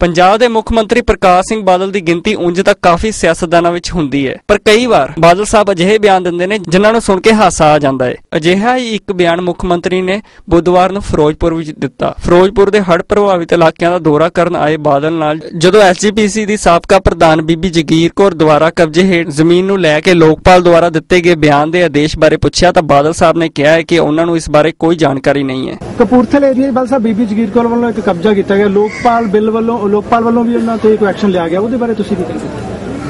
ਪੰਜਾਬ ਦੇ ਮੁੱਖ ਮੰਤਰੀ ਪ੍ਰਕਾਸ਼ ਸਿੰਘ ਬਾਦਲ ਦੀ ਗਿਣਤੀ ਉਂਝ ਤਾਂ ਕਾਫੀ ਸਿਆਸਤਦਾਨਾਂ ਵਿੱਚ ਹੁੰਦੀ ਹੈ, ਪਰ ਕਈ ਵਾਰ ਬਾਦਲ ਸਾਹਿਬ ਅਜਿਹੇ ਬਿਆਨ ਦਿੰਦੇ ਨੇ ਜਿਨ੍ਹਾਂ ਨੂੰ ਸੁਣ ਕੇ ਹਾਸਾ ਆ ਜਾਂਦਾ ਹੈ। ਅਜਿਹਾ ਹੀ ਇੱਕ ਬਿਆਨ ਮੁੱਖ ਮੰਤਰੀ ਨੇ ਬੁੱਧਵਾਰ ਨੂੰ ਫਿਰੋਜ਼ਪੁਰ ਵਿੱਚ ਦਿੱਤਾ। ਫਿਰੋਜ਼ਪੁਰ ਦੇ ਹੜ੍ਹ ਪ੍ਰਭਾਵਿਤ ਇਲਾਕਿਆਂ ਦਾ ਦੌਰਾ ਕਰਨ ਆਏ ਬਾਦਲ ਨਾਲ ਜਦੋਂ ਐਸਜੀਪੀਸੀ ਦੀ ਸਾਬਕਾ ਪ੍ਰਧਾਨ ਬੀਬੀ ਜਗੀਰ ਕੌਰ ਦੁਆਰਾ ਕਬਜ਼ੇ ਹੇਠ ਜ਼ਮੀਨ ਨੂੰ ਲੈ ਕੇ ਲੋਕਪਾਲ ਦੁਆਰਾ ਦਿੱਤੇ ਗਏ ਬਿਆਨ ਦੇ ਆਦੇਸ਼ ਬਾਰੇ ਪੁੱਛਿਆ ਤਾਂ ਬਾਦਲ ਸਾਹਿਬ ਨੇ ਕਿਹਾ ਹੈ ਕਿ ਉਹਨਾਂ ਨੂੰ ਇਸ ਬਾਰੇ ਕੋਈ ਜਾਣਕਾਰੀ ਨਹੀਂ ਹੈ। ਕਪੂਰਥਲੇ ਏਰੀਆ ਬਲ ਸਾਹਿਬ, ਬੀਬੀ ਜਗੀਰ ਕੌਰ ਵੱਲੋਂ ਇੱਕ ਕਬਜ਼ਾ ਕੀਤਾ ਗਿਆ। ਲੋਕਪਾਲ ਬਿੱਲ ਵੱਲੋਂ, ਲੋਕਪਾਲ ਵੱਲੋਂ ਵੀ ਉਹਨਾਂ ਤੇ ਕੋਈ ਐਕਸ਼ਨ ਲਿਆ ਗਿਆ। ਉਹਦੇ ਬਾਰੇ ਤੁਸੀਂ ਕੀ ਕਹਿੰਦੇ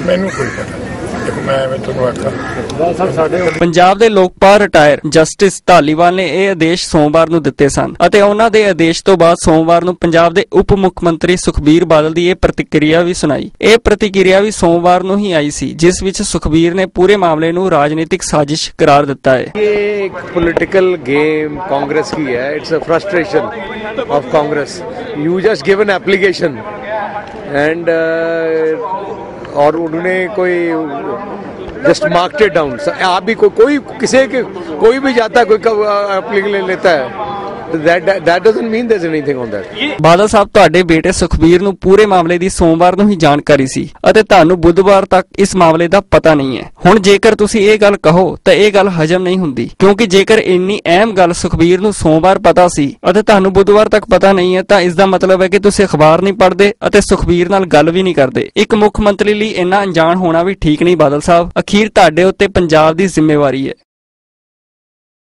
ਮੈਨੂੰ ਕੋਈ ਪਤਾ ਨਹੀਂ। ਦੇਖੋ ਮੈਂ ਐਵੇਂ ਤੁਹਾਨੂੰ ਆਖਾਂ ਪੰਜਾਬ ਦੇ ਲੋਕਪਾਲ ਰਿਟਾਇਰ ਜਸਟਿਸ ਢਾਲੀਵਾਲ ਨੇ ਇਹ ਆਦੇਸ਼ ਸੋਮਵਾਰ ਨੂੰ ਦਿੱਤੇ ਸਨ ਅਤੇ ਉਹਨਾਂ ਦੇ ਆਦੇਸ਼ ਤੋਂ ਬਾਅਦ ਸੋਮਵਾਰ ਨੂੰ ਪੰਜਾਬ ਦੇ ਉਪ ਮੁੱਖ ਮੰਤਰੀ ਸੁਖਬੀਰ ਬਾਦਲ ਦੀ ਇਹ ਪ੍ਰਤੀਕਿਰਿਆ ਵੀ ਸੁਣਾਈ ਇਹ ਪ੍ਰਤੀਕਿਰਿਆ ਵੀ ਸੋਮਵਾਰ ਨੂੰ ਹੀ ਆਈ ਸੀ ਜਿਸ ਵਿੱਚ ਸੁਖਬੀਰ ਨੇ ਪੂਰੇ ਮਾਮਲੇ ਨੂੰ ਰਾਜਨੀਤਿਕ ਸਾਜ਼ਿਸ਼ ਕਰਾਰ ਦਿੱਤਾ ਹੈ ये एक पॉलिटिकल गेम कांग्रेस की है it's a frustration of Congress you just give an application and uh, और उन्होंने कोई जस्ट मार्क्ड इट डाउन आप भी कोई कोई किसी के कोई भी जाता है कोई एप्लीकेशन लेता है that that, that doesn't mean there's anything on Badal ਸਾਹਿਬ ਤੁਹਾਡੇ ਬੇਟੇ ਸੁਖਬੀਰ ਨੂੰ ਪੂਰੇ ਮਾਮਲੇ ਦੀ ਸੋਮਵਾਰ ਨੂੰ ਹੀ ਜਾਣਕਾਰੀ ਸੀ ਅਤੇ ਤੁਹਾਨੂੰ ਬੁੱਧਵਾਰ ਤੱਕ ਇਸ ਮਾਮਲੇ ਦਾ ਪਤਾ ਨਹੀਂ ਹੈ ਹੁਣ ਜੇਕਰ ਤੁਸੀਂ ਇਹ ਗੱਲ ਕਹੋ ਤਾਂ ਇਹ ਗੱਲ ਹਜਮ ਨਹੀਂ ਹੁੰਦੀ ਕਿਉਂਕਿ ਜੇਕਰ ਇੰਨੀ ਅਹਿਮ ਗੱਲ ਸੁਖਬੀਰ ਨੂੰ ਸੋਮਵਾਰ ਪਤਾ ਸੀ ਅਤੇ ਤੁਹਾਨੂੰ ਬੁੱਧਵਾਰ ਤੱਕ ਪਤਾ ਨਹੀਂ ਹੈ ਤਾਂ ਇਸ ਦਾ ਮਤਲਬ ਹੈ ਕਿ ਤੁਸੀਂ ਅਖਬਾਰ ਨਹੀਂ ਪੜ੍ਹਦੇ ਅਤੇ ਸੁਖਬੀਰ ਨਾਲ ਗੱਲ ਵੀ ਨਹੀਂ ਕਰਦੇ ਇੱਕ ਮੁੱਖ ਮੰਤਰੀ ਲਈ ਇੰਨਾ ਅਣਜਾਣ ਹੋਣਾ ਵੀ ਠੀਕ ਨਹੀਂ ਬਾਦਲ ਸਾਹਿਬ ਅਖੀਰ ਤੁਹਾਡੇ ਉੱਤੇ ਪੰਜਾਬ ਦੀ ਜ਼ਿੰਮੇਵਾਰੀ ਹੈ